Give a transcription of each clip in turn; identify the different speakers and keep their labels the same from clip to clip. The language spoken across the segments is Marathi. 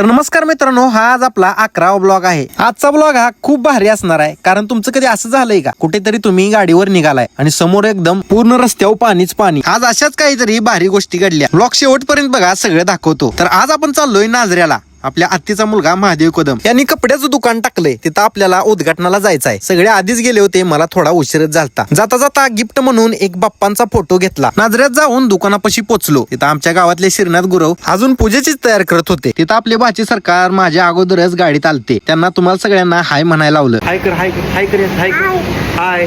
Speaker 1: तर नमस्कार मित्रांनो हा आज आपला अकरावा ब्लॉग आहे. आजचा ब्लॉग हा खूप भारी असणार आहे कारण तुमचं कधी असं झालंय का? कुठेतरी तुम्ही गाडीवर निघालाय आणि समोर एकदम पूर्ण रस्त्यावर पाणीच पाणी. आज अशाच काहीतरी भारी गोष्टी घडल्या. ब्लॉग शेवटपर्यंत बघा सगळं दाखवतो. तर आज आपण चाललोय नाजऱ्याला. आपल्या आत्तीचा मुलगा महादेव कदम. यांनी कपड्याचं दुकान टाकलंय. तिथं आपल्याला उद्घाटनाला जायचं आहे सगळे आधीच गेले होते मला थोडा उशीरच झालता. जाता जाता गिफ्ट म्हणून एक बाप्पांचा फोटो घेतला. नाजऱ्यात जाऊन दुकानापाशी पोचलो. तिथं आमच्या गावातले श्रीनाथ गुरव अजून पूजेचीच तयार करत होते. तिथं आपले भाची सरकार माझ्या अगोदरच गाडीत आलते. त्यांना तुम्हाला सगळ्यांना हाय म्हणायला लावलं. हाय कर हाय कर हाय कर हाय हाय.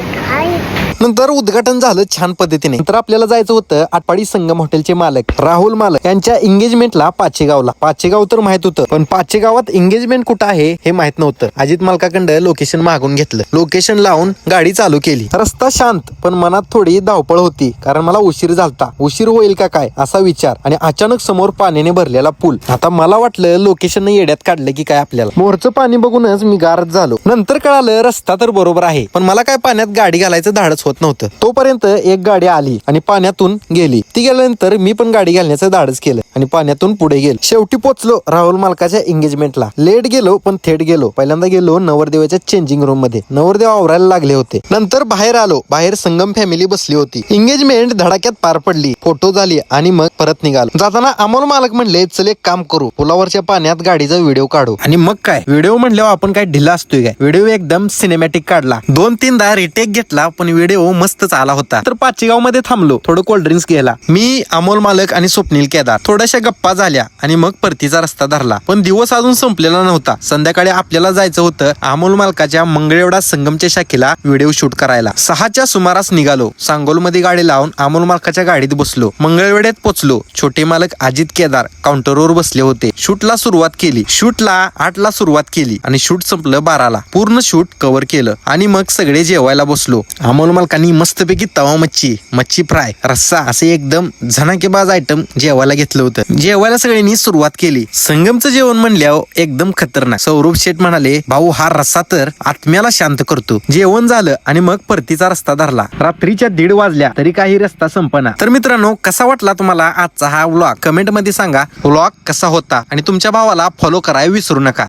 Speaker 1: नंतर उद्घाटन झालं छान पद्धतीने. नंतर आपल्याला जायचं होतं आटपाडी संगम हॉटेलचे मालक राहुल मालक. यांच्या एंगेजमेंटला पाचेगावला. पाचेगाव तर माहीत होतं. पण पाचशे गावात एंगेजमेंट कुठं आहे हे माहीत नव्हतं. अजित मालकाकंड लोकेशन मागून घेतलं. लोकेशन लावून गाडी चालू केली. रस्ता शांत पण मनात थोडी धावपळ होती. कारण मला उशीर झालता. उशीर होईल का काय असा विचार. आणि अचानक समोर पाण्याने भरलेला पूल. आता मला वाटलं लोकेशन येड्यात काढलं की काय आपल्याला. मोरचं पाणी बघूनच मी गारत झालो. नंतर कळालं रस्ता तर बरोबर आहे. पण मला काय पाण्यात गाडी घालायचं धाडच होत नव्हतं. तोपर्यंत एक गाडी आली आणि पाण्यातून गेली. ती गेल्यानंतर मी पण गाडी घालण्याचं धाडच केलं आणि पाण्यातून पुढे गेलो. शेवटी पोचलो. राहुल मालकाच्या एंगेजमेंटला लेट गेलो पण थेट गेलो. पहिल्यांदा गेलो नवरदेवाच्या चेंजिंग रूममध्ये. नवरदेव आवरायला लागले होते. नंतर बाहेर आलो. बाहेर संगम फॅमिली बसली होती. एंगेजमेंट धडाक्यात पार पडली. फोटो झाली आणि मग परत निघालो. जाताना अमोल मालक म्हणले चल एक काम करू. पुलावरच्या पाण्यात गाडीचा व्हिडिओ काढू. आणि मग काय? व्हिडिओ म्हणल्यावर आपण काय ढिला असतोय काय? व्हिडिओ एकदम सिनेमॅटिक काढला. दोन तीनदा रिटेक घेतला पण व्हिडिओ मस्तच आला होता. तर पाचेगावमध्ये थांबलो. थोडं कोल्ड्रिंक्स घ्यायला. मी अमोल मालक आणि स्वप्नील केदार थोड्याशा गप्पा झाल्या आणि मग परतीचा रस्ता धरला. पण दिवस अजून संपलेला नव्हता. संध्याकाळी आपल्याला जायचं होतं अमोल मालकाच्या मंगळेवडा संगमच्या शाखेला व्हिडिओ शूट करायला. सहाच्या सुमारास निघालो. सांगोलमध्ये गाडी लावून अमोल मालकाच्या गाडीत बसलो. मंगळवेड्यात पोचलो. छोटे मालक अजित केदार काउंटरवर बसले होते. शूटला सुरुवात केली. शूटला आठला सुरुवात केली आणि शूट संपलं बाराला. पूर्ण शूट कव्हर केलं आणि मग सगळे जेवायला बसलो. अमोल मालकांनी मस्तपैकी तवा मच्छी मच्छी फ्राय रस्सा असे एकदम झनाकेबाज आयटम जेवायला घेतलं होतं. जेवायला सगळ्यांनी सुरुवात केली. संगमचं जेवण म्हणल्यावर एकदम खतरनाक. सौरभ शेठ म्हणाले भाऊ हा रस्सा तर आत्म्याला शांत करतो. जेवण झालं आणि मग परतीचा रस्ता धरला. रात्रीच्या दीड वाजल्या तरी काही रस्ता संपना. तर मित्रांनो कसा वाटला तुम्हाला आजचा हा व्लॉग? कमेंटमध्ये सांगा. व्लॉग कसा होता? आणि तुमच्या भावाला फॉलो करायला विसरू नका.